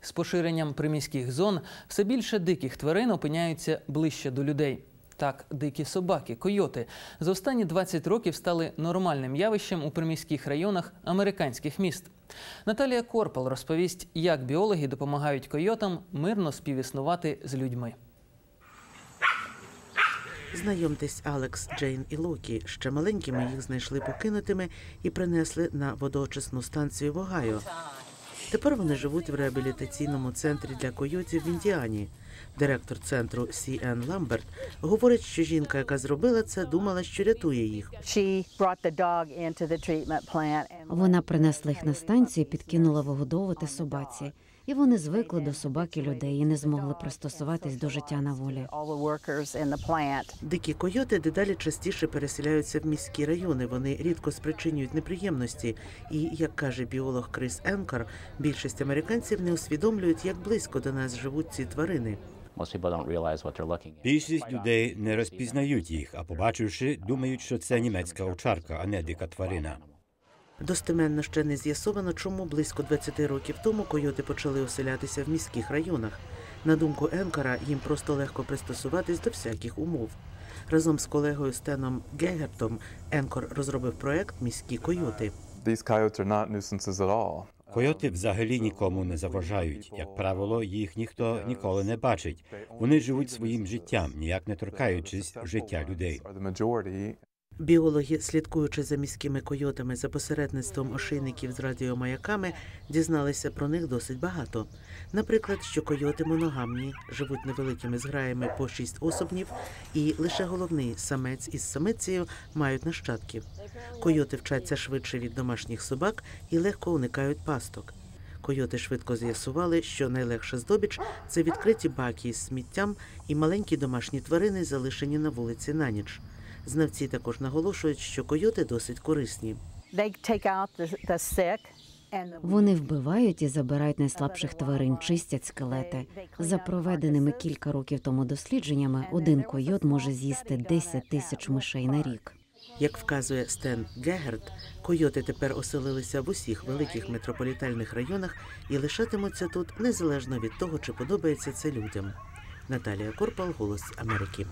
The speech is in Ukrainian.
З поширенням приміських зон все більше диких тварин опиняються ближче до людей. Так, дикі собаки, койоти за останні 20 років стали нормальним явищем у приміських районах американських міст. Наталія Корпал розповість, як біологи допомагають койотам мирно співіснувати з людьми. Знайомтесь, Алекс, Джейн і Локі. Ще маленькими їх знайшли покинутими і принесли на водоочисну станцію в Огайо. Тепер вони живуть в реабілітаційному центрі для койотів в Індіані. Директор центру Сі Ен Ламберт говорить, що жінка, яка зробила це, думала, що рятує їх. Вона принесла їх на станцію, і підкинула вигодовувати собаці, і вони звикли до собаки людей і не змогли пристосуватись до життя на волі. Дикі койоти дедалі частіше переселяються в міські райони. Вони рідко спричинюють неприємності. І, як каже біолог Крис Енкар, більшість американців не усвідомлюють, як близько до нас живуть ці тварини. Більшість людей не розпізнають їх, а побачивши, думають, що це німецька овчарка, а не дика тварина. Достеменно ще не з'ясовано, чому близько 20 років тому койоти почали оселятися в міських районах. На думку Енкара, їм просто легко пристосуватись до всяких умов. Разом з колегою Стеном Гегептом Енкор розробив проект Міські койоти. Койоти взагалі нікому не заважають. Як правило, їх ніхто ніколи не бачить. Вони живуть своїм життям, ніяк не торкаючись життя людей. Біологи, слідкуючи за міськими койотами за посередництвом ошейників з радіомаяками, дізналися про них досить багато. Наприклад, що койоти моногамні, живуть невеликими зграями по шість особнів, і лише головний самець із самицею мають нащадків. Койоти вчаться швидше від домашніх собак і легко уникають пасток. Койоти швидко з'ясували, що найлегша здобіч це відкриті баки із сміттям і маленькі домашні тварини, залишені на вулиці на ніч. Знавці також наголошують, що койоти досить корисні. Вони вбивають і забирають найслабших тварин, чистять скелети. За проведеними кілька років тому дослідженнями, один койот може з'їсти 10 тисяч мишей на рік. Як вказує Стен Гегерт, койоти тепер оселилися в усіх великих метрополітальних районах і лишатимуться тут незалежно від того, чи подобається це людям. Наталія Корпал, Голос Америки.